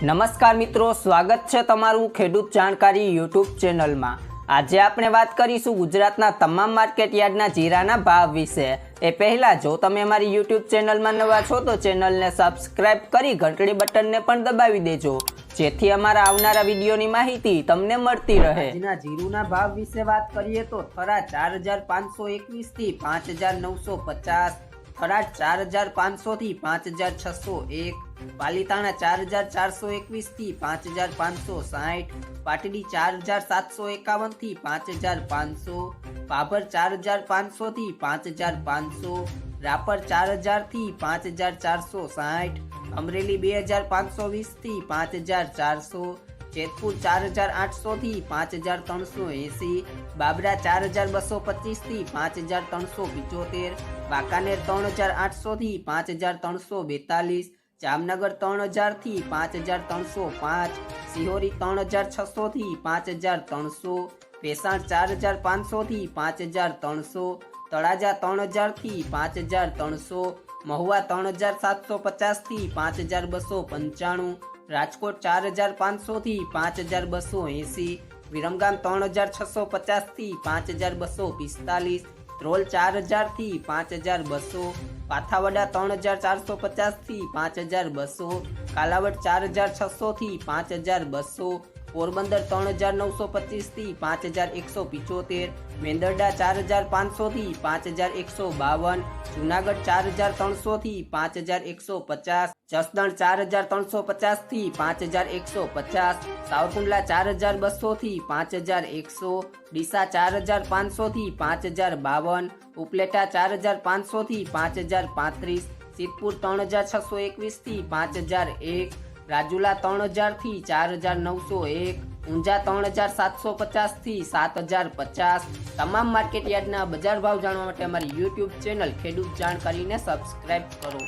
નમસ્કાર મિત્રો, સ્વાગત છે તમારું ખેડૂત જાણકારી યુટ્યુબ ચેનલમાં. આજે આપણે વાત કરીશું ગુજરાતના તમામ માર્કેટ યાર્ડના જીરાના ભાવ વિશે. એ પહેલાં, જો તમે અમારી યુટ્યુબ ચેનલમાં નવા છો, તો ચેનલને સબસ્ક્રાઇબ કરી ઘંટડી બટનને પણ દબાવી દેજો, જેથી અમારા આવનારા વિડીયોની માહિતી તમને મળતી રહે. આજના જીરુના ભાવ વિશે વાત કરીએ તો થરા ચાર હજાર પાંચસો એકવીસથી પાંચ હજાર નવસો પચાસ ખરાટ ચાર હજાર પાંચસો થી પાંચ હજાર છસો એક, પાલીતાણા ચાર હજાર ચારસો એકવીસથી પાંચ હજાર પાંચસો સાઠ, પાટડી ચાર હજાર સાતસો એકાવનથી પાંચ હજાર પાંચસો પાભર ચાર હજાર પાંચસો થી પાંચ હજાર પાંચસો, રાપર ચાર હજારથી પાંચ હજાર ચારસો સાઠ, અમરેલી બે હજાર પાંચસો વીસથી પાંચ હજાર ચારસો જેતપુર ચાર હજાર આઠસો થી પાંચ હજાર ત્રણસો એંસી, બાબરા ચાર હજાર બસો પચીસથી પાંચ હજાર ત્રણસો પિચોતેર, વાંકાનેર ત્રણ હજાર આઠસો થી પાંચ હજાર ત્રણસો બેતાલીસ, જામનગર ત્રણ હજારથી પાંચ હજાર ત્રણસો પાંચ, સિહોરી ત્રણ હજાર છસો થી પાંચ હજાર ત્રણસો, ભેસાણ ચાર હજાર પાંચસો થી પાંચ હજાર ત્રણસો, તળાજા ત્રણ હજારથી પાંચ હજાર ત્રણસો, મહુવા ત્રણ હજાર સાતસો પચાસથી પાંચ હજાર બસો પંચાણું રાજકોટ ચાર હજાર પાંચસો થી પાંચ હજાર બસો એંસી, વિરમગામ ત્રણ હજાર છસો પચાસથી પાંચ હજાર બસો પિસ્તાલીસ, ધ્રોલ ચાર હજારથી પાંચ હજાર બસો, પાથાવડા ત્રણ હજાર ચારસો પચાસથી પાંચ હજાર બસો, કાલાવડ ચાર હજાર છસો થી પાંચ હજાર બસો પોરબંદર ત્રણ હજાર નવસો પચીસથી પાંચ હજાર એકસો પિચોતેર, મેંદરડા ચાર હજાર પાંચસો થી પાંચ હજાર એકસો બાવન, જુનાગઢ ચાર હજાર ત્રણસો થી પાંચ હજાર એકસો પચાસ, જસદણ ચાર હજાર ત્રણસો પચાસથી પાંચ હજાર એકસો પચાસ, સાવરકુંડલા ચાર હજાર બસો થી પાંચ હજાર એકસો, ડીસા ચાર હજાર પાંચસો થી પાંચ હજાર બાવન, ઉપલેટા ચાર હજાર પાંચસો થી પાંચ હજાર પાંત્રીસ, સિદ્ધપુર ત્રણ હજાર છસો એકવીસથી પાંચ હજાર એક રાજુલા ત્રણ હજારથી ચાર હજાર નવસો એક, ઊંઝા ત્રણ હજાર સાતસો પચાસથી સાત હજાર પચાસ. તમામ માર્કેટ યાર્ડના બજાર ભાવ જાણવા માટે અમારી યુટ્યુબ ચેનલ ખેડૂત જાણકારીને સબસ્ક્રાઇબ કરો.